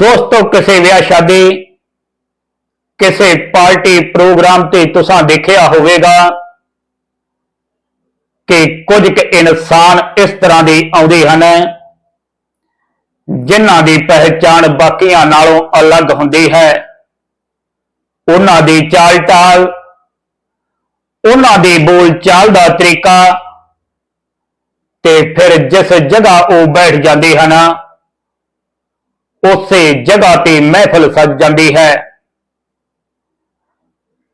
ਦੋਸਤੋ, ਕਿਸੇ ਵਿਆਹ ਸ਼ਾਦੀ, ਕਿਸੇ ਪਾਰਟੀ ਪ੍ਰੋਗਰਾਮ ਤੇ ਤੁਸੀਂ ਦੇਖਿਆ ਹੋਵੇਗਾ ਕਿ ਕੁਝ ਕੁ ਇਨਸਾਨ ਇਸ ਤਰ੍ਹਾਂ ਦੇ ਆਉਂਦੇ ਹਨ, ਜਿਨ੍ਹਾਂ ਦੀ ਪਹਿਚਾਣ ਬਾਕੀਆਂ ਨਾਲੋਂ ਅਲੱਗ ਹੁੰਦੀ ਹੈ। ਉਹਨਾਂ ਦੀ ਚਾਲ ਢਾਲ ਉਹਨਾਂ ਦੀ ਬੋਲ ਚਾਲ ਦਾ ਤਰੀਕਾ ਤੇ ਫਿਰ ਜਿਸ ਜਗ੍ਹਾ ਉਹ ਬੈਠ ਜਾਂਦੇ ਹਨ ਉਸੇ ਜਗ੍ਹਾ ਤੇ ਮਹਿਫਲ ਸਜ ਜਾਂਦੀ ਹੈ।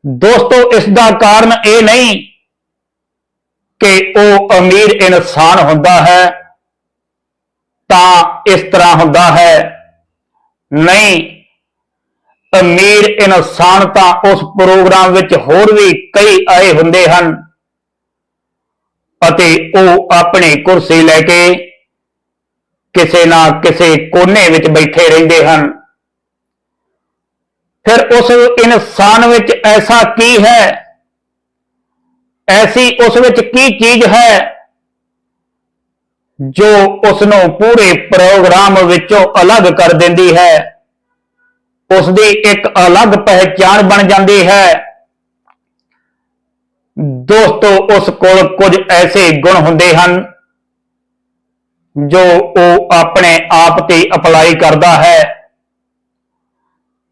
ਦੋਸਤੋ, ਇਸ ਦਾ ਕਾਰਨ ਇਹ ਨਹੀਂ ਕਿ ਉਹ ਅਮੀਰ ਇਨਸਾਨ ਹੁੰਦਾ ਹੈ, ਤਾਂ ਇਸ ਤਰ੍ਹਾਂ ਹੁੰਦਾ ਹੈ। ਨਹੀਂ, ਅਮੀਰ ਇਨਸਾਨ ਤਾਂ ਉਸ ਪ੍ਰੋਗਰਾਮ ਵਿੱਚ ਹੋਰ ਵੀ ਕਈ ਆਏ ਹੁੰਦੇ ਹਨ ਅਤੇ ਉਹ ਆਪਣੀ ਕੁਰਸੀ ਲੈ ਕੇ ਕਿਸੇ ਨਾ ਕਿਸੇ ਕੋਨੇ ਵਿੱਚ ਬੈਠੇ ਰਹਿੰਦੇ ਹਨ। ਫਿਰ ਉਸ ਇਨਸਾਨ ਵਿੱਚ ਐਸਾ ਕੀ ਹੈ? ਐਸੀ ਉਸ ਵਿੱਚ ਕੀ ਚੀਜ਼ ਹੈ ਜੋ ਉਸ ਨੂੰ ਪੂਰੇ ਪ੍ਰੋਗਰਾਮ ਵਿੱਚੋਂ ਅਲੱਗ ਕਰ ਦਿੰਦੀ ਹੈ? ਉਸ ਦੀ ਇੱਕ ਅਲੱਗ ਪਹਿਚਾਣ ਬਣ ਜਾਂਦੀ ਹੈ। ਦੋਸਤੋ, ਉਸ ਕੋਲ ਕੁਝ ਐਸੇ ਗੁਣ ਹੁੰਦੇ ਹਨ ਜੋ ਉਹ ਆਪਣੇ ਆਪ ਤੇ ਅਪਲਾਈ ਕਰਦਾ ਹੈ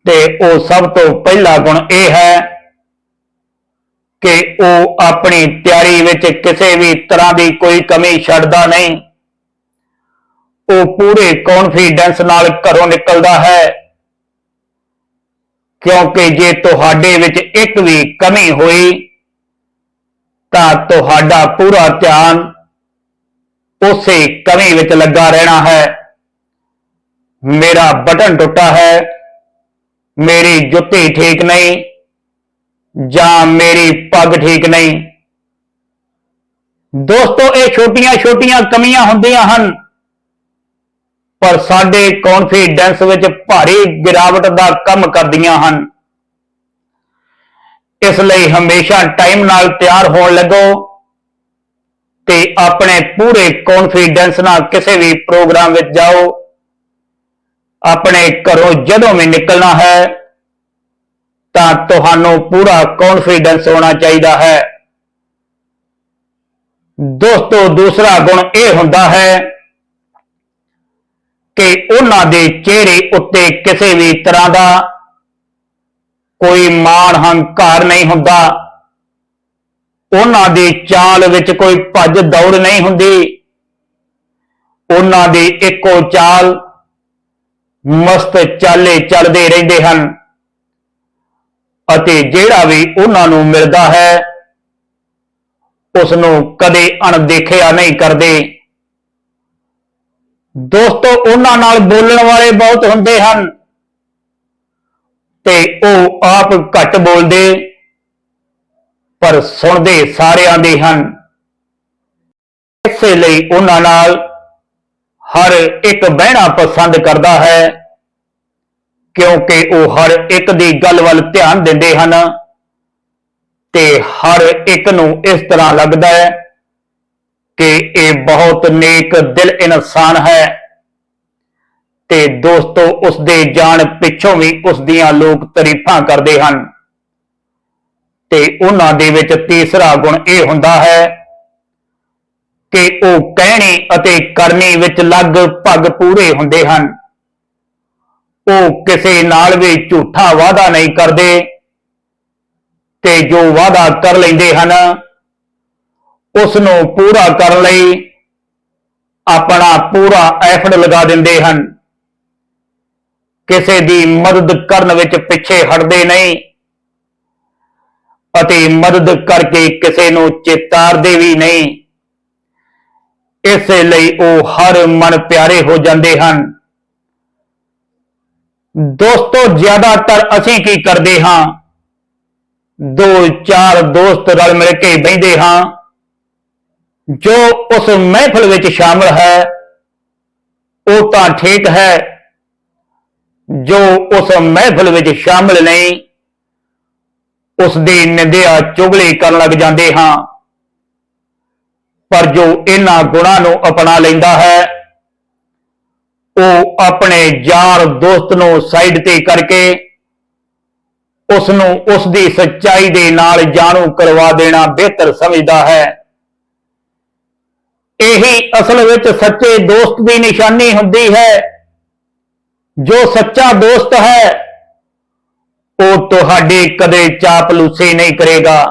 ਤੇ ਉਹ ਸਭ ਤੋਂ ਪਹਿਲਾ ਗੁਣ ਇਹ ਹੈ ਕਿ ਉਹ ਆਪਣੀ ਤਿਆਰੀ ਵਿੱਚ ਕਿਸੇ ਵੀ ਤਰ੍ਹਾਂ ਦੀ ਕੋਈ ਕਮੀ ਛੱਡਦਾ ਨਹੀਂ। ਉਹ ਪੂਰੇ ਕੌਨਫੀਡੈਂਸ ਨਾਲ ਘਰੋਂ ਨਿਕਲਦਾ ਹੈ ਕਿਉਂਕਿ ਜੇ ਤੁਹਾਡੇ ਵਿੱਚ ਇੱਕ ਵੀ ਕਮੀ ਹੋਈ ਤਾਂ ਤੁਹਾਡਾ ਪੂਰਾ ਧਿਆਨ ਉਸੇ ਕਮੀ ਵਿੱਚ ਲੱਗਾ ਰਹਿਣਾ ਹੈ। ਮੇਰਾ ਬਟਨ ਟੁੱਟਾ ਹੈ। ਮੇਰੀ ਜੁੱਤੀ ਠੀਕ ਨਹੀਂ ਜਾਂ ਮੇਰੀ ਪੱਗ ਠੀਕ ਨਹੀਂ। ਦੋਸਤੋ, ਇਹ ਛੋਟੀਆਂ-ਛੋਟੀਆਂ ਕਮੀਆਂ ਹੁੰਦੀਆਂ ਹਨ, ਪਰ ਸਾਡੇ ਕੌਨਫੀਡੈਂਸ ਵਿੱਚ ਭਾਰੀ ਗਿਰਾਵਟ ਦਾ ਕੰਮ ਕਰਦੀਆਂ ਹਨ। ਇਸ ਲਈ ਹਮੇਸ਼ਾ ਟਾਈਮ ਨਾਲ ਤਿਆਰ ਹੋਣ ਲੱਗੋ। ਤੇ ਆਪਣੇ ਪੂਰੇ ਕੌਨਫੀਡੈਂਸ ਨਾਲ ਕਿਸੇ ਵੀ ਪ੍ਰੋਗਰਾਮ ਵਿੱਚ ਜਾਓ। ਆਪਣੇ ਘਰੋਂ ਜਦੋਂ ਵੀ ਨਿਕਲਣਾ ਹੈ, ਤਾਂ ਤੁਹਾਨੂੰ ਪੂਰਾ ਕੌਨਫੀਡੈਂਸ ਹੋਣਾ ਚਾਹੀਦਾ ਹੈ। ਦੋਸਤੋ, ਦੂਸਰਾ ਗੁਣ ਇਹ ਹੁੰਦਾ ਹੈ ਕਿ ਉਹਨਾਂ ਦੇ ਚਿਹਰੇ ਉੱਤੇ ਕਿਸੇ ਵੀ ਤਰ੍ਹਾਂ ਦਾ ਕੋਈ ਮਾਣ ਹੰਕਾਰ ਨਹੀਂ ਹੁੰਦਾ। ਉਹਨਾਂ ਦੀ ਚਾਲ ਵਿੱਚ ਕੋਈ ਭੱਜ ਦੌੜ ਨਹੀਂ ਹੁੰਦੀ। ਉਹਨਾਂ ਦੀ ਇੱਕੋ ਚਾਲ ਮਸਤ ਚਾਲੇ ਚੱਲਦੇ ਰਹਿੰਦੇ ਹਨ। ਅਤੇ ਜਿਹੜਾ ਵੀ ਉਹਨਾਂ ਨੂੰ ਮਿਲਦਾ ਹੈ ਉਸ ਨੂੰ ਕਦੇ ਅਣਦੇਖਿਆ ਨਹੀਂ ਕਰਦੇ। ਦੋਸਤੋ, ਉਹਨਾਂ ਨਾਲ ਬੋਲਣ ਵਾਲੇ ਬਹੁਤ ਹੁੰਦੇ ਹਨ। ਤੇ ਉਹ ਆਪ ਘੱਟ ਬੋਲਦੇ। ਪਰ ਸੁਣਦੇ ਸਾਰਿਆਂ ਦੇ ਹਨ। ਇਸੇ ਲਈ ਉਹਨਾਂ ਨਾਲ ਹਰ ਇੱਕ ਬਹਿਣਾ ਪਸੰਦ ਕਰਦਾ ਹੈ, ਕਿਉਂਕਿ ਉਹ ਹਰ ਇੱਕ ਦੀ ਗੱਲ ਵੱਲ ਧਿਆਨ ਦਿੰਦੇ ਹਨ ਤੇ ਹਰ ਇੱਕ ਨੂੰ ਇਸ ਤਰ੍ਹਾਂ ਲੱਗਦਾ ਹੈ ਕਿ ਇਹ ਬਹੁਤ ਨੇਕ ਦਿਲ ਇਨਸਾਨ ਹੈ ਤੇ ਦੋਸਤੋ ਉਸ ਦੇ ਜਾਣ ਪਿੱਛੋਂ ਵੀ ਉਸ ਦੀਆਂ ਲੋਕ ਤਾਰੀਫਾਂ ਕਰਦੇ ਹਨ। ਤੇ ਉਹਨਾਂ ਦੇ ਵਿੱਚ ਤੀਸਰਾ ਗੁਣ ਇਹ ਹੁੰਦਾ ਹੈ ਕਿ ਉਹ ਕਹਿਣੀ ਅਤੇ ਕਰਨੀ ਵਿੱਚ ਲਗਭਗ ਪੂਰੇ ਹੁੰਦੇ ਹਨ। ਉਹ ਕਿਸੇ ਨਾਲ ਵੀ ਝੂਠਾ ਵਾਅਦਾ ਨਹੀਂ ਕਰਦੇ ਤੇ ਜੋ ਵਾਅਦਾ ਕਰ ਲੈਂਦੇ ਹਨ ਉਸ ਨੂੰ ਪੂਰਾ ਕਰਨ ਲਈ ਆਪਣਾ ਪੂਰਾ ਐਫਰਟ ਲਗਾ ਦਿੰਦੇ ਹਨ। ਕਿਸੇ ਦੀ ਮਦਦ ਕਰਨ ਵਿੱਚ ਪਿੱਛੇ ਹਟਦੇ ਨਹੀਂ। ਅਤੇ ਮਦਦ ਕਰਕੇ ਕਿਸੇ ਨੂੰ ਚੇਤਾਰਦੇ ਵੀ ਨਹੀਂ। ਇਸੇ ਲਈ ਉਹ ਹਰ ਮਨ ਪਿਆਰੇ ਹੋ ਜਾਂਦੇ ਹਨ। ਦੋਸਤੋ, ਜ਼ਿਆਦਾਤਰ ਅਸੀਂ ਕੀ ਕਰਦੇ ਹਾਂ? ਦੋ ਚਾਰ ਦੋਸਤ ਰਲ ਮਿਲ ਕੇ ਬੈਠਦੇ ਹਾਂ। ਜੋ ਉਸ ਮਹਿਫਲ ਵਿੱਚ ਸ਼ਾਮਲ ਹੈ, ਉਹ ਤਾਂ ਠੀਕ ਹੈ। ਜੋ ਉਸ ਮਹਿਫਲ ਵਿੱਚ ਸ਼ਾਮਲ ਨਹੀਂ ਉਸ ਦੀ ਨਿੰਦਿਆ ਚੁਗਲੇ ਕਰਨ ਲੱਗ ਜਾਂਦੇ ਹਾਂ। ਪਰ ਜੋ ਇਹਨਾਂ ਗੁਣਾਂ ਨੂੰ ਅਪਣਾ ਲੈਂਦਾ ਹੈ, ਉਹ ਆਪਣੇ ਯਾਰ ਦੋਸਤ ਨੂੰ ਸਾਈਡ ਤੇ ਕਰਕੇ ਉਸ ਨੂੰ ਉਸ ਦੀ ਸੱਚਾਈ ਦੇ ਨਾਲ ਜਾਣੂ ਕਰਵਾ ਦੇਣਾ ਬਿਹਤਰ ਸਮਝਦਾ ਹੈ। ਇਹੀ ਅਸਲ ਵਿੱਚ ਸੱਚੇ ਦੋਸਤ ਦੀ ਨਿਸ਼ਾਨੀ ਹੁੰਦੀ ਹੈ। ਜੋ ਸੱਚਾ ਦੋਸਤ ਹੈ ਉਹ ਤੁਹਾਡੇ ਕਦੇ ਚਾਪਲੂਸੀ ਨਹੀਂ ਕਰੇਗਾ।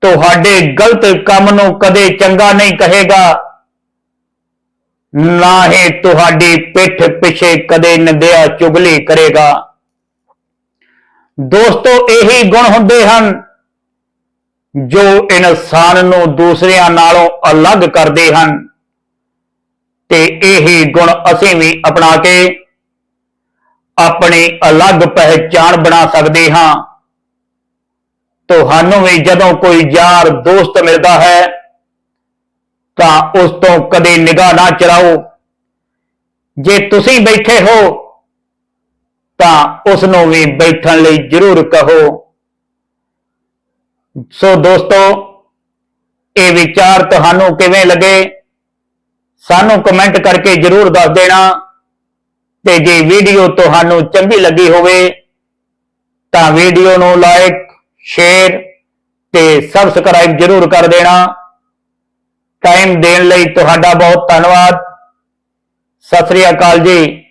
ਤੁਹਾਡੇ ਗਲਤ ਕੰਮ ਨੂੰ ਕਦੇ ਚੰਗਾ ਨਹੀਂ ਕਹੇਗਾ। ਨਾ ਹੀ ਤੁਹਾਡੀ ਪਿੱਠ ਪਿੱਛੇ ਕਦੇ ਨਿੰਦਿਆ ਚੁਗਲੀ ਕਰੇਗਾ। ਦੋਸਤੋ, ਇਹੀ ਗੁਣ ਹੁੰਦੇ ਹਨ ਜੋ ਇਨਸਾਨ ਨੂੰ ਦੂਸਰਿਆਂ ਨਾਲੋਂ ਅਲੱਗ ਕਰਦੇ ਹਨ। ਤੇ ਇਹੀ ਗੁਣ ਅਸੀਂ ਵੀ ਅਪਣਾ ਕੇ ਆਪਣੀ ਅਲੱਗ ਪਹਿਚਾਣ ਬਣਾ ਸਕਦੇ ਹਾਂ। ਤੁਹਾਨੂੰ ਵੀ ਜਦੋਂ ਕੋਈ ਯਾਰ ਦੋਸਤ ਮਿਲਦਾ ਹੈ, ਤਾਂ ਉਸ ਤੋਂ ਕਦੇ ਨਿਗਾਹ ਨਾ ਚਲਾਓ। ਜੇ ਤੁਸੀਂ ਬੈਠੇ ਹੋ, ਤਾਂ ਉਸ ਨੂੰ ਵੀ ਬੈਠਣ ਲਈ ਜ਼ਰੂਰ ਕਹੋ। ਸੋ ਦੋਸਤੋ, ਇਹ ਵਿਚਾਰ ਤੁਹਾਨੂੰ ਕਿਵੇਂ ਲੱਗੇ? ਸਾਨੂੰ ਕਮੈਂਟ ਕਰਕੇ ਜ਼ਰੂਰ ਦੱਸ ਦੇਣਾ। ਤੇ ਜੇ ਵੀਡੀਓ ਤੁਹਾਨੂੰ ਚੰਗੀ ਲੱਗੀ ਹੋਵੇ, ਤਾਂ ਵੀਡੀਓ ਨੂੰ ਲਾਈਕ ਸ਼ੇਅਰ ਤੇ ਸਬਸਕ੍ਰਾਈਬ ਜ਼ਰੂਰ ਕਰ ਦੇਣਾ। ਟਾਈਮ ਦੇਣ ਲਈ ਤੁਹਾਡਾ ਬਹੁਤ ਧੰਨਵਾਦ। ਸਤਿ ਸ੍ਰੀ ਅਕਾਲ ਜੀ।